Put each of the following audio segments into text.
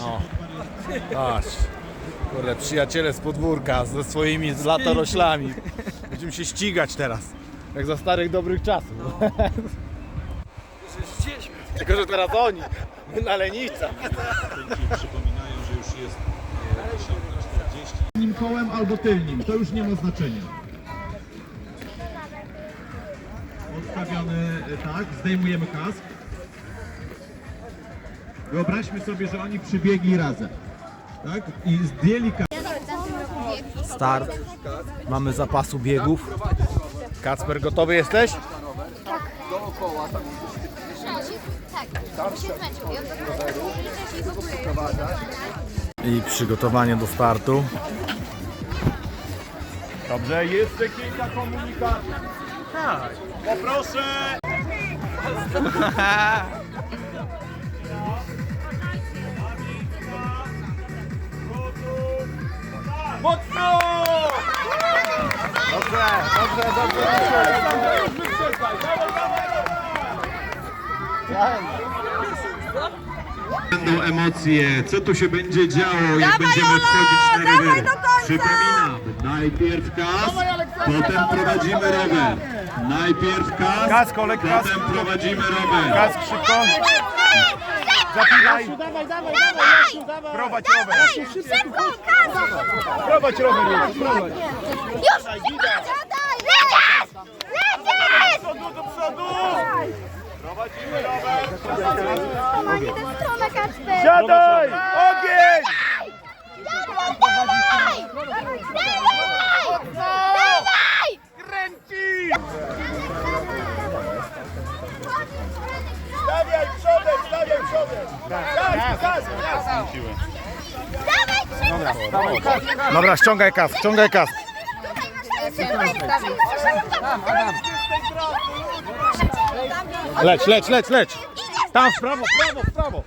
O, patrz. Kurde, przyjaciele z podwórka ze swoimi z latoroślami. Będziemy się ścigać teraz. Jak za starych dobrych czasów. Tylko, że teraz oni. Na leniwca. Przypominają, że już jest e, 10.40. Tylnym kołem albo tylnym, to już nie ma znaczenia. Odstawiamy e, tak, zdejmujemy kask. Wyobraźmy sobie, że oni przybiegli razem. Tak? I zdjęli. Start. Mamy zapasu biegów. Kacper, gotowy jesteś? Tak. Ja to i przygotowanie do startu. Dobrze, jeszcze kilka komunikacji. Tak. Poproszę. Mocno! Dobrze, dobrze, dobrze. Będą emocje, co tu się będzie działo, jak będziemy wchodzić na rower. Przypominam, najpierw kask, potem prowadzimy rower. Najpierw kask, Kask, Olek, kask. potem prowadzimy rower. Kask szybko. Zapinaj. Prowadź rower. Szybko, kaza! Prowadź rower. już, Prowadź. Już! Siadaj! Dobra, ściągaj kask, ściągaj tutaj Leć, leć, leć, leć. Tam w prawo, w prawo, w prawo.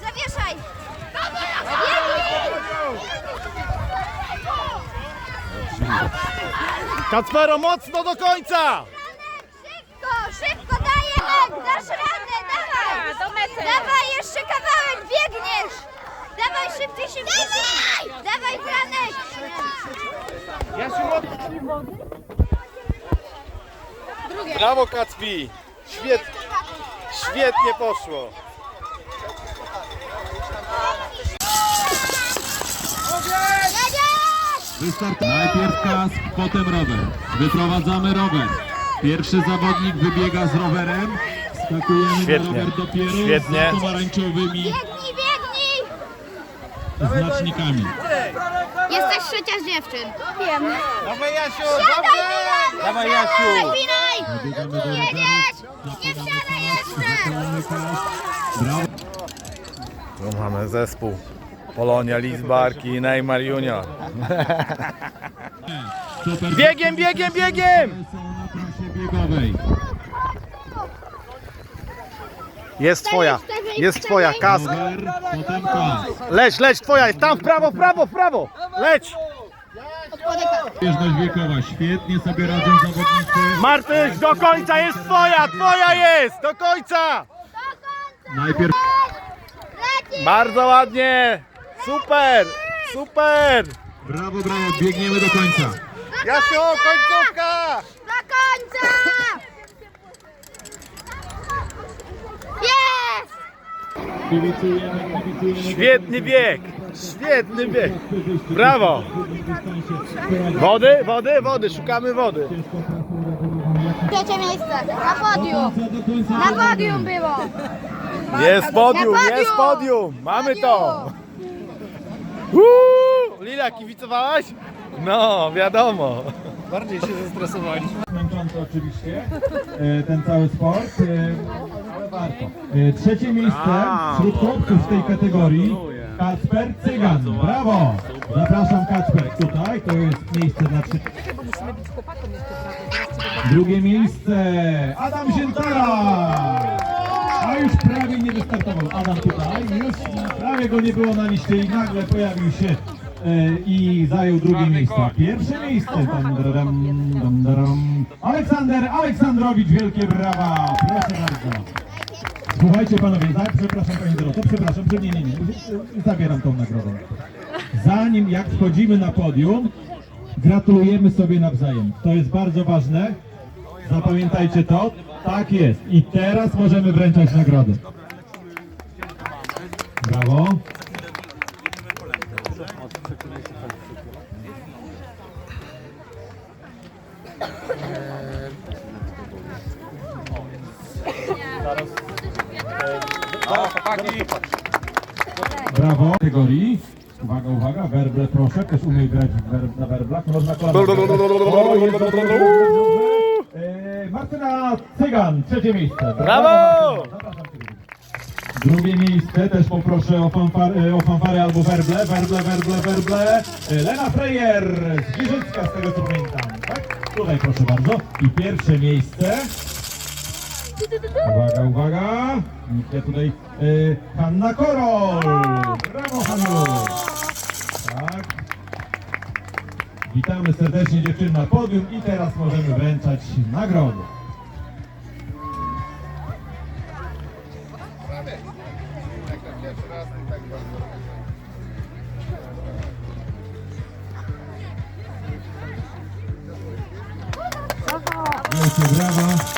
Zawieszaj! Kacpero, mocno do końca! Szybko, szybko, dajemy! Dasz radę, dawaj! Do mety! Dawaj, biegniesz! Dawaj, szybciej, szybciej, szybciej! Dawaj, Franek! Brawo Kacpi! Świetnie, świetnie poszło. Wystart. Najpierw kask, potem rower. Wyprowadzamy rower. Pierwszy zawodnik wybiega z rowerem. Skakujemy Świetnie, na rower dopiero świetnie. z pomarańczowymi! Znacznikami. Jesteś trzecia z dziewczyn. Wiem. Dawaj Jasiu, Siadaj, Milan! Dawaj, Jasiu. Roweru. Jedziesz! Nie wsiadaj jeszcze! Tu mamy zespół. Polonia, Lizbarki, Neymar Junior. Biegiem, biegiem, biegiem! Jest twoja, jest twoja, kask. Potem kask. Leć, leć, twoja jest tam w prawo, w prawo, w prawo. Leć! Bieżność wiekowa. Świetnie sobie radzą zawodnicy. Martyś, do końca jest twoja, twoja jest, do końca! Najpierw! Bardzo ładnie! Super! Super! brawo, brawo. Biegniemy do końca. Jasiu, końcówka! Do końca! Świetny bieg! Świetny bieg! Brawo! Wody, wody, wody, szukamy wody. Trzecie miejsce. Na podium. Na podium było. Jest podium, jest podium! Mamy to! Uuu, Lila, kibicowałaś? No, wiadomo. Bardziej się zestresowaliśmy. Męczący oczywiście, e, ten cały sport, e. E, Trzecie miejsce wśród chłopców w tej kategorii Kacper Cygan. Brawo! Zapraszam Kacper tutaj, to jest miejsce dla trzeciego. Drugie miejsce Adam Ziętara! A już prawie nie wystartował Adam tutaj, już prawie go nie było na liście i nagle pojawił się e, i zajął drugie miejsce. Pierwsze miejsce dam, dam, dam, dam. Aleksander Aleksandrowicz, wielkie brawa! Proszę bardzo. Słuchajcie panowie, za, przepraszam pani Doroto, przepraszam, że nie, nie, nie, zabieram tą nagrodę. Zanim jak wchodzimy na podium, gratulujemy sobie nawzajem. To jest bardzo ważne. Zapamiętajcie to. Tak jest. I teraz możemy wręczać nagrody. Brawo. Brawo. Kategorii. Uwaga, uwaga, werble proszę, też umie grać wer- na werblach, można kolana. O, jest. E, Martyna Cygan, trzecie miejsce. Brawo! Martyna, zapraszam cię. Drugie miejsce, też poproszę o, fanfar, o fanfary albo werble, werble, werble, werble. E, Lena Frejer z Giżycka, z tego co pamiętam, tak? Tutaj proszę bardzo. I pierwsze miejsce. Uwaga, uwaga. Widzę tutaj y, Hanna Korol. Brawo, Hannu. Tak. Witamy serdecznie dziewczyny na podium i teraz możemy wręczać nagrody. Wielkie brawa.